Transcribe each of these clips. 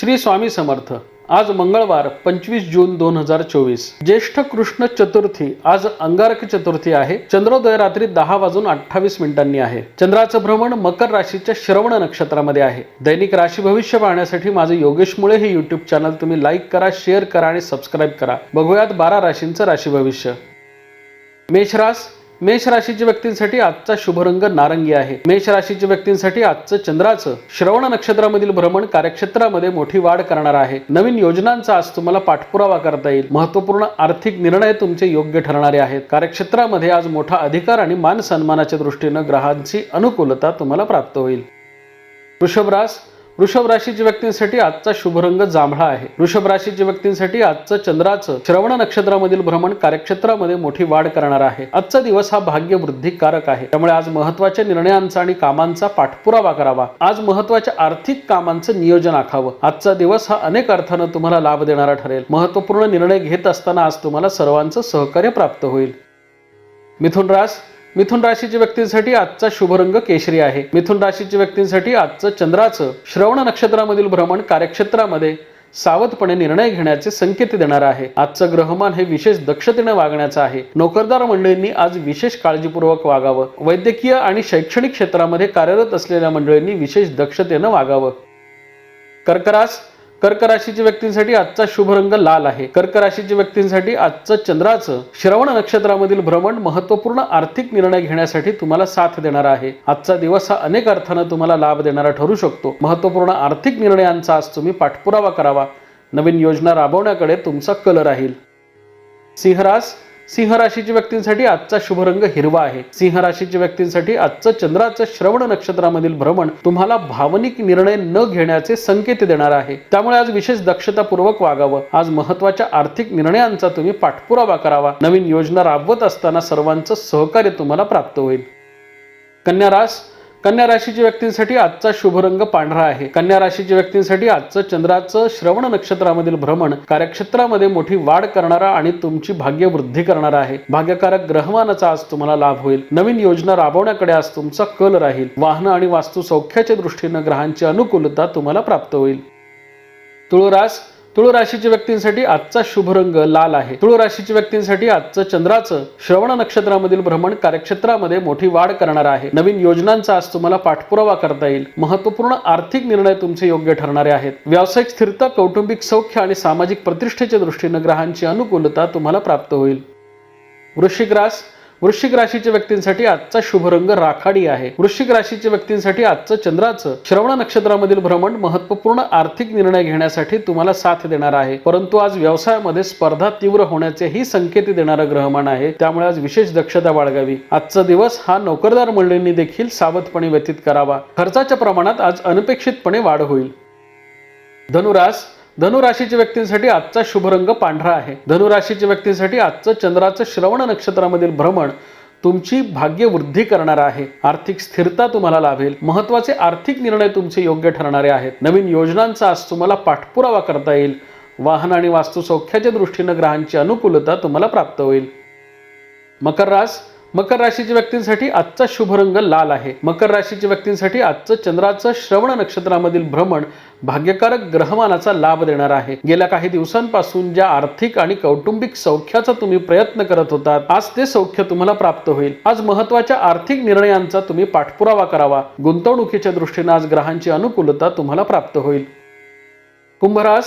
श्री स्वामी समर्थ. आज मंगळवार पंचवीस जून दोन हजार चोवीस. ज्येष्ठ कृष्ण चतुर्थी आज अंगारक चतुर्थी आहे. चंद्रोदय रात्री दहा वाजून अठ्ठावीस मिनिटांनी आहे. चंद्राचं भ्रमण मकर राशीच्या श्रवण नक्षत्रामध्ये आहे. दैनिक राशी भविष्य पाहण्यासाठी माझं योगेश मुळे हे युट्यूब चॅनल तुम्ही लाईक करा शेअर करा आणि सबस्क्राईब करा. बघूयात बारा राशींचं राशी भविष्य. मेषरास मेष राशीच्या व्यक्तींसाठी आजचा शुभ रंग नारंगी आहे. मेष राशीच्या व्यक्तींसाठी आजचं चंद्राचं श्रवण नक्षत्रामधील भ्रमण कार्यक्षेत्रामध्ये मोठी वाढ करणार आहे. नवीन योजनांचा आज तुम्हाला पाठपुरावा करता येईल. महत्त्वपूर्ण आर्थिक निर्णय तुमचे योग्य ठरणारे आहेत. कार्यक्षेत्रामध्ये आज मोठा अधिकार आणि मान सन्मानाच्या दृष्टीनं ग्रहांची अनुकूलता तुम्हाला प्राप्त होईल. वृषभ रास वृषभ राशीच्या व्यक्तींसाठी आजचा शुभ रंग जांभळा आहे. वृषभ राशीच्या व्यक्तींसाठी आजचं चंद्राचं श्रवण नक्षत्रामधील भ्रमण कार्यक्षेत्रामध्ये मोठी वाढ करणार आहे. आजचा दिवस हा भाग्य वृद्धिकारक आहे. त्यामुळे आज महत्त्वाच्या निर्णयांचा आणि कामांचा पाठपुरावा करावा. आज महत्त्वाच्या आर्थिक कामांचं नियोजन आखावं. आजचा दिवस हा अनेक अर्थानं तुम्हाला लाभ देणारा ठरेल. महत्त्वपूर्ण निर्णय घेत असताना आज तुम्हाला सर्वांचं सहकार्य प्राप्त होईल. मिथुन रास मिथुन राशीच्या व्यक्तींसाठी आजचा शुभ रंग केशरी आहे. मिथुन राशीच्या व्यक्तींसाठी आजचं चंद्राचं श्रवण नक्षत्रामधील भ्रमण कार्यक्षेत्रामध्ये सावधपणे निर्णय घेण्याचे संकेत देणार आहे. आजचं ग्रहमान हे विशेष दक्षतेने वागण्याचं आहे. नोकरदार मंडळींनी आज विशेष काळजीपूर्वक वागावं. वैद्यकीय आणि शैक्षणिक क्षेत्रामध्ये कार्यरत असलेल्या मंडळींनी विशेष दक्षतेनं वागावं. कर्करास कर्क राशीच्या व्यक्तींसाठी आजचा शुभ रंग लाल आहे. कर्क राशीच्या व्यक्तींसाठी आजचं चंद्राचं श्रवण नक्षत्रामधील भ्रमण महत्त्वपूर्ण आर्थिक निर्णय घेण्यासाठी तुम्हाला साथ देणार आहे. आजचा दिवस हा अनेक अर्थानं तुम्हाला लाभ देणारा ठरू शकतो. महत्त्वपूर्ण आर्थिक निर्णयांचा आज तुम्ही पाठपुरावा करावा. नवीन योजना राबवण्याकडे तुमचा कल राहील. सिंहरास सिंह राशीच्या व्यक्तींसाठी आजचा शुभ रंग हिरवा आहे. सिंह राशीच्या व्यक्तींसाठी आजचं चंद्राचं श्रवण नक्षत्रामधील भ्रमण तुम्हाला भावनिक निर्णय न घेण्याचे संकेत देणार आहे. त्यामुळे आज विशेष दक्षतापूर्वक वागावं. आज महत्त्वाच्या आर्थिक निर्णयांचा तुम्ही पाठपुरावा करावा. नवीन योजना राबवत असताना सर्वांचं सहकार्य तुम्हाला प्राप्त होईल. कन्या रास कन्या राशीच्या व्यक्तींसाठी आजचा शुभ रंग पांढरा आहे. कन्या राशीच्या व्यक्तींसाठी आजचं चंद्राचं श्रवण नक्षत्रामधील भ्रमण कार्यक्षेत्रामध्ये मोठी वाढ करणारा आणि तुमची भाग्य वृद्धी करणारा आहे. भाग्यकारक ग्रहमानाचा आज तुम्हाला लाभ होईल. नवीन योजना राबवण्याकडे आज तुमचा कल राहील. वाहन आणि वास्तू सौख्याच्या दृष्टीनं ग्रहांची अनुकूलता तुम्हाला प्राप्त होईल. तुळरास तुळ राशीच्या व्यक्तींसाठी आजचा शुभ रंग लाल आहे. तुळ राशीच्या व्यक्तींसाठी आजचं चंद्राचं श्रवण नक्षत्रामधील भ्रमण कार्यक्षेत्रामध्ये मोठी वाढ करणार आहे. नवीन योजनांचा आज तुम्हाला पाठपुरावा करता येईल. महत्त्वपूर्ण आर्थिक निर्णय तुमचे योग्य ठरणारे आहेत. व्यावसायिक स्थिरता कौटुंबिक सौख्य आणि सामाजिक प्रतिष्ठेच्या दृष्टीनं ग्रहांची अनुकूलता तुम्हाला प्राप्त होईल. वृश्चिक रास वृश्चिक राशीच्या व्यक्तींसाठी आजचा शुभ रंग राखाडी आहे. वृश्चिक राशीच्या व्यक्तींसाठी आजचं चंद्राचं श्रवण नक्षत्रामधील भ्रमण महत्त्वपूर्ण आर्थिक निर्णय घेण्यासाठी तुम्हाला साथ देणार आहे. परंतु आज व्यवसायामध्ये स्पर्धा तीव्र होण्याचेही संकेत देणारं ग्रहमान आहे. त्यामुळे आज विशेष दक्षता बाळगावी. आजचा दिवस हा नोकरदार मंडळींनी देखील सावधपणे व्यतीत करावा. खर्चाच्या प्रमाणात आज अनपेक्षितपणे वाढ होईल. धनुरास धनुराशीच्या व्यक्तींसाठी आजचा शुभ रंग पांढरा आहे. धनुराशीच्या व्यक्तींसाठी आजचं चंद्राचं श्रवण नक्षत्रामधील भ्रमण तुमची भाग्यवृद्धी करणार आहे. आर्थिक स्थिरता तुम्हाला लाभेल. महत्त्वाचे आर्थिक निर्णय तुमचे योग्य ठरणारे आहेत. नवीन योजनांचा आज तुम्हाला पाठपुरावा करता येईल. वाहन आणि वास्तुसौख्याच्या दृष्टीनं ग्रहांची अनुकूलता तुम्हाला प्राप्त होईल. मकर रास मकर राशीच्या व्यक्तींसाठी आजचा शुभ रंग लाल आहे. मकर राशीच्या व्यक्तींसाठी आजचं चंद्राचं श्रवण नक्षत्रामधील भ्रमण भाग्यकारक ग्रहमानाचा लाभ देणार आहे. गेल्या काही दिवसांपासून ज्या आर्थिक आणि कौटुंबिक सौख्याचा तुम्ही प्रयत्न करत होतात आज ते सौख्य तुम्हाला प्राप्त होईल. आज महत्त्वाच्या आर्थिक निर्णयांचा तुम्ही पाठपुरावा करावा. गुंतवणुकीच्या दृष्टीने आज ग्रहांची अनुकूलता तुम्हाला प्राप्त होईल. कुंभरास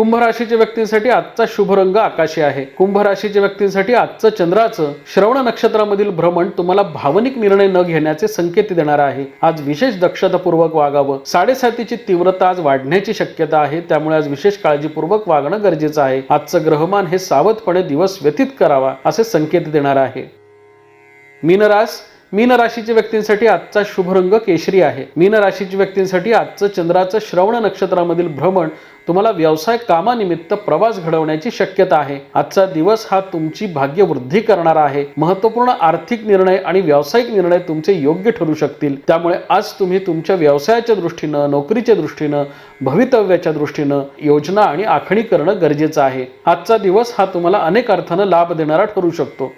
कुंभ राशीच्या व्यक्तींसाठी आजचा शुभ रंग आकाशी आहे. कुंभ राशीच्या व्यक्तींसाठी आजचं चंद्राचं श्रवण नक्षत्रामधील भ्रमण तुम्हाला भावनिक निर्णय न घेण्याचे संकेत देणार आहे. आज विशेष दक्षतापूर्वक वागावं. साडेसातीची तीव्रता आज वाढण्याची शक्यता आहे. त्यामुळे आज विशेष काळजीपूर्वक वागणं गरजेचं आहे. आजचं ग्रहमान हे सावधपणे दिवस व्यतीत करावा असे संकेत देणार आहे. मीनरास मीन राशीच्या व्यक्तींसाठी आजचा शुभ रंग केशरी आहे. मीन राशीच्या व्यक्तींसाठी आजचं चंद्राचं श्रवण नक्षत्रामधील भ्रमण तुम्हाला व्यवसाय कामानिमित्त प्रवास घडवण्याची शक्यता आहे. आजचा दिवस हा तुमची भाग्य वृद्धी करणारा आहे. महत्त्वपूर्ण आर्थिक निर्णय आणि व्यावसायिक निर्णय तुमचे योग्य ठरू शकतील. त्यामुळे आज तुम्ही तुमच्या व्यवसायाच्या दृष्टीनं नोकरीच्या दृष्टीनं भवितव्याच्या दृष्टीनं योजना आणि आखणी करणं गरजेचं आहे. आजचा दिवस हा तुम्हाला अनेक अर्थानं लाभ देणारा ठरू शकतो.